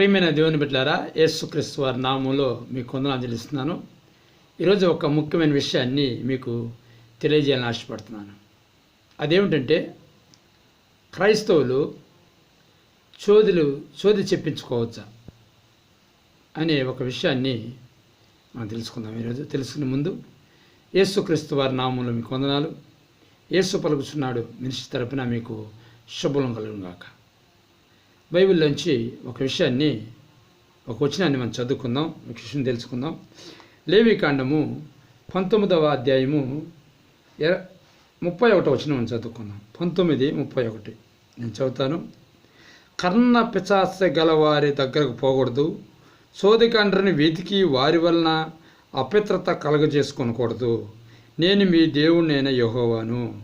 ప్రియమైన దేవుని బిడ్డారా యేసుక్రీస్తు వారి నామంలో మీ కొందనాలు తెలుస్తున్నాను ఈరోజు ఒక ముఖ్యమైన విషయాన్ని మీకు తెలియజేయాలని ఆశపడుతున్నాను. అదేమిటంటే క్రైస్తవులు చోదులు చోది చెప్పించుకోవచ్చా అనే ఒక విషయాన్ని మనం తెలుసుకుందాం ఈరోజు. తెలుసుకునే ముందు యేసుక్రీస్తు వారి నామంలో మీకు వందనాలు. యేసు పలుకుతున్నాడు మనిషి తరపున మీకు శుభలం కలుగుగాక గాక బైబిల్లోంచి ఒక విషయాన్ని ఒక వచనాన్ని మనం చదువుకుందాం ఒక విషయం తెలుసుకుందాం. లేవి కాండము పంతొమ్మిదవ అధ్యాయము ఎర ముప్పై ఒకటో వచనం మనం చదువుకుందాం. పంతొమ్మిది ముప్పై ఒకటి. నేను చదువుతాను. కర్ణ పిచాస గలవారి దగ్గరకు పోకూడదు. సోదికండ్రని వెతికి వారి వలన అపిత్రత కలగజేసుకొనకూడదు. నేను మీ దేవుణ్ణైన యహోవాను.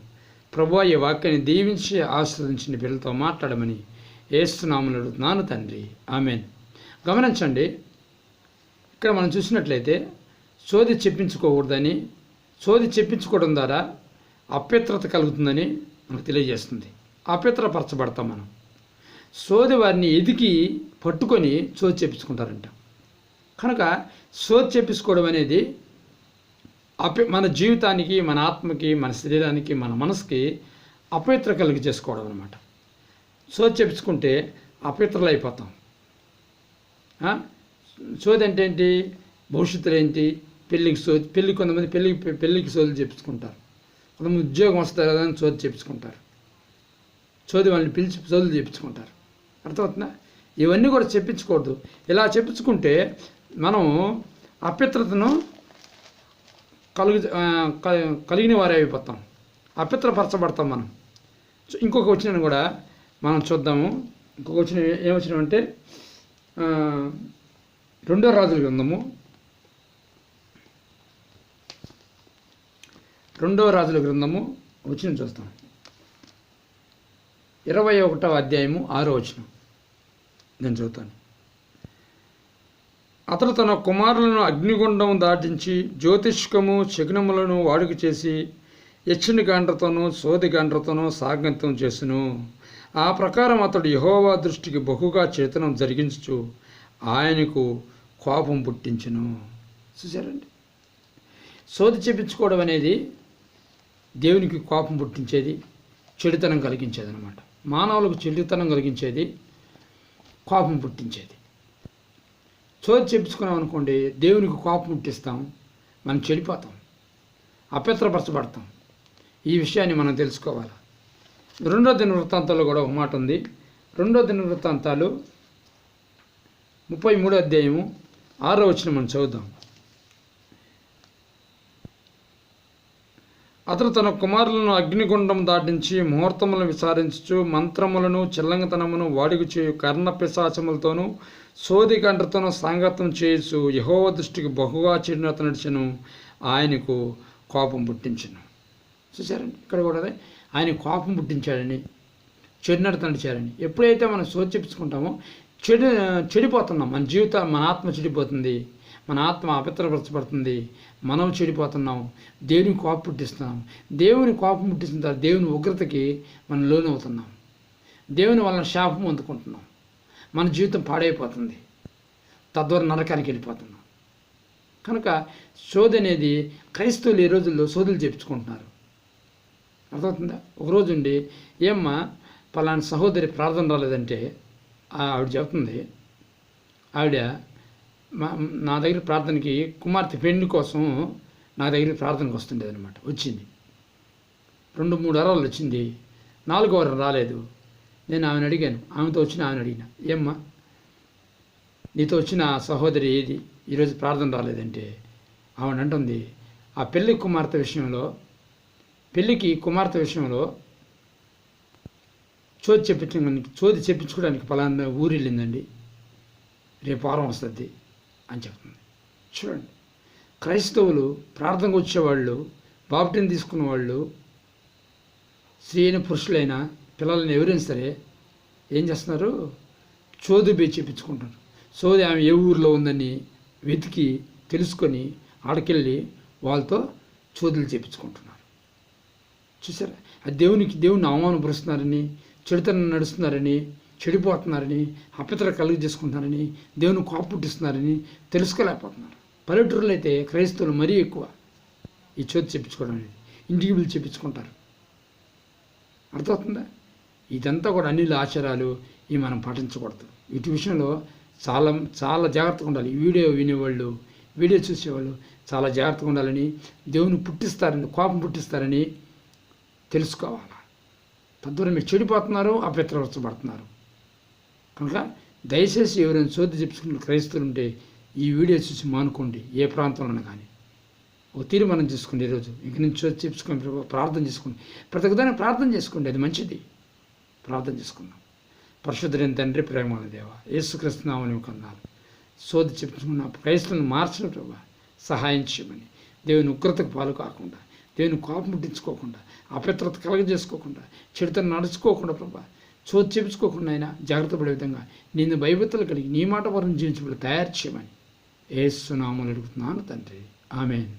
ప్రభు ఈ వాక్యాన్ని దీవించి ఆశ్రదించిన పిల్లలతో మాట్లాడమని ఏస్తున్నామని అడుగుతున్నాను తండ్రి. ఆమెన్. గమనించండి ఇక్కడ మనం చూసినట్లయితే సోది చెప్పించుకోకూడదని సోది చెప్పించుకోవడం ద్వారా అప్యత్రత కలుగుతుందని మనకు తెలియజేస్తుంది. అప్యత్రపరచబడతాం మనం. సోది వారిని ఎదికి పట్టుకొని సోది చెప్పించుకుంటారంట. కనుక సోది చెప్పించుకోవడం అనేది అప మన జీవితానికి మన ఆత్మకి మన శరీరానికి మన మనసుకి అపవిత్ర కలిగి చేసుకోవడం అనమాట సోది చెప్పించుకుంటే అపిత్రలు అయిపోతాం. సోది అంటే ఏంటి? భవిష్యత్తులో ఏంటి? పెళ్ళికి సో పెళ్ళి కొంతమంది పెళ్ళికి పెళ్ళికి సోదులు చెప్పించుకుంటారు. కొంతమంది ఉద్యోగం వస్తారు కదా అని సోది చెప్పించుకుంటారు. సోది వాళ్ళని పిలిచి సోదులు చెప్పించుకుంటారు. అర్థమవుతుందా? ఇవన్నీ కూడా చెప్పించకూడదు. ఇలా చెప్పించుకుంటే మనం అపిత్రతను కలుగు క- కలిగిన వారే అయిపోతాం. అపిత్రపరచబడతాం మనం. సో ఇంకొక వచ్చిన కూడా మనం చూద్దాము. ఇంకొక వచ్చిన ఏమొచ్చినాం అంటే రెండో రాజుల గ్రంథము. రెండో రాజుల గ్రంథము వచ్చిన చూస్తాం. ఇరవై ఒకటవ అధ్యాయము ఆరో వచ్చిన. నేను చదువుతాను. అతడు తన కుమారులను అగ్నిగుండం దాటించి జ్యోతిష్కము శకునములను వాడుక చేసి యక్షిని గాండ్రతోనూ సోది గాండ్రతోనూ సాగంతం చేసును. ఆ ప్రకారం అతడు యహోవా దృష్టికి బహుగా చేతనం జరిగించు ఆయనకు కోపం పుట్టించును. చూసారండి సోది చెప్పించుకోవడం అనేది దేవునికి కోపం పుట్టించేది చెడుతనం కలిగించేది అనమాట మానవులకు చెడుతనం కలిగించేది కోపం పుట్టించేది. చోది చెప్పించుకున్నాం అనుకోండి దేవునికి కోపం పుట్టిస్తాం మనం చెడిపోతాం అపవిత్రపరచబడతాం. ఈ విషయాన్ని మనం తెలుసుకోవాలి? రెండో దిన వృత్తాంతాల్లో కూడా ఒక మాట ఉంది. రెండో దిన వృత్తాంతాలు ముప్పై మూడో అధ్యాయము ఆరో వచ్చిన మనం చదువుదాం. అతడు తన కుమారులను అగ్నిగుండం దాటించి ముహూర్తములను విచారించు మంత్రములను చిల్లంగతనమును వాడుకు చేయు కర్ణ పిశాచములతోనూ సోది కండ్రతోనూ సాంగత్యం చేయొచ్చు యహోవ దృష్టికి బహుగా చెడినత నడిచను ఆయనకు కోపం పుట్టించను. చూసారండి ఇక్కడ కూడా అదే. ఆయన కోపం పుట్టించాడని చెడినడత ఎప్పుడైతే మనం సోది చెప్పుకుంటామో చెడు చెడిపోతున్నాం. మన జీవితం మన ఆత్మ చెడిపోతుంది. మన ఆత్మ అపవిత్రపరచబడుతుంది. మనం చెడిపోతున్నాం. దేవుని కోపం పుట్టిస్తున్నాం. దేవుని కోపం పుట్టిస్తున్న తర్వాత దేవుని ఉగ్రతకి మనం లోనవుతున్నాం. దేవుని వలన శాపం అందుకుంటున్నాం. మన జీవితం పాడైపోతుంది. తద్వారా నరకానికి వెళ్ళిపోతున్నాం. కనుక సోది అనేది క్రైస్తవులు ఈ రోజుల్లో సోదులు చేపించుకుంటున్నారు? అర్థమవుతుందా? ఒకరోజు ఉండి ఏమ్మా పలానా సహోదరి ప్రార్థన రాలేదంటే ఆవిడ చెబుతుంది ఆవిడ మా నా దగ్గర ప్రార్థనకి కుమార్తె పెళ్ళి కోసం నా దగ్గర ప్రార్థనకు వస్తుండేది అనమాట వచ్చింది. రెండు మూడు వారాలు వచ్చింది నాలుగో వారం రాలేదు. నేను ఆమెను అడిగాను ఆమెతో వచ్చిన ఆమెను అడిగిన ఏమ్మా నీతో వచ్చిన సహోదరి ఏది? ఈరోజు ప్రార్థన రాలేదంటే? ఆమెను అంటుంది ఆ పెళ్ళి కుమార్తె విషయంలో పెళ్ళికి కుమార్తె విషయంలో చోది చెప్పించడానికి చోది చెప్పించుకోవడానికి పలానా ఊరు వెళ్ళిందండి. రేపు వారం వస్తుంది అని చెప్తుంది. చూడండి. క్రైస్తవులు ప్రార్థనకు వచ్చేవాళ్ళు బాప్టిని తీసుకున్న వాళ్ళు స్త్రీ అయిన పురుషులైనా పిల్లల్ని ఎవరైనా సరే ఏం చేస్తున్నారు? చోదు పోయి చెప్పించుకుంటారు సోది ఆమె ఏ ఊరిలో ఉందని వెతికి తెలుసుకొని ఆడకెళ్ళి వాళ్ళతో చోదులు చేపించుకుంటున్నారు చూసారా ఆ దేవునికి దేవుని అవమానపరుస్తున్నారని చెడుతనం నడుస్తున్నారని చెడిపోతున్నారని అపితర కలుగు చేసుకుంటున్నారని దేవుని కోప పుట్టిస్తున్నారని తెలుసుకోలేకపోతున్నారు. పల్లెటూరులో అయితే క్రైస్తవులు మరీ ఎక్కువ ఈ చోటు చెప్పించుకోవడం అనేది ఇంటికి పిలిచి చెప్పించుకుంటారు. అర్థమవుతుందా? ఇదంతా కూడా అన్ని ఆచారాలు ఇవి మనం పాటించకూడదు. వీటి విషయంలో చాలా చాలా జాగ్రత్తగా ఉండాలి. ఈ వీడియో వినేవాళ్ళు వీడియో చూసేవాళ్ళు చాలా జాగ్రత్తగా ఉండాలని దేవుని పుట్టిస్తారని కోపం పుట్టిస్తారని తెలుసుకోవాలి. తద్వారా మీరు చెడిపోతున్నారు అపవిత్రపరచబడుతున్నారు. కనుక దయచేసి ఎవరైనా చోది చెప్పుకున్న క్రైస్తవులు ఉంటే ఈ వీడియో చూసి మానుకోండి ఏ ప్రాంతంలోనే కానీ. ఓ తీర్మానం చేసుకోండి ఈరోజు ఇంక నుంచి చోది చెప్పుకొని ప్రార్థన చేసుకోండి. ప్రతి ఒక్కదాన్ని ప్రార్థన చేసుకోండి అది మంచిది. ప్రార్థన చేసుకుందాం. పరిశుద్ధుడైన తండ్రి ప్రేమల దేవ యేసుక్రీస్తునామని కొన్నాను శోధి చెప్పుకున్న క్రైస్తులను మార్చిన ప్రభా. సహాయం చేయమని. దేవుని ఉగ్రతకు పాలు కాకుండా. దేవుని కోపం పుట్టించుకోకుండా అపవిత్రత కలగజేసుకోకుండా చెడుతను నడుచుకోకుండా ప్రభా చోటు చేపించుకోకుండా అయినా జాగ్రత్త పడే విధంగా నేను భయభత్తలు కలిగి నీ మాట వరం జీవించబడి తయారు చేయమని ఏసునామలు అడుగుతున్నాను తండ్రి. ఆమెన్.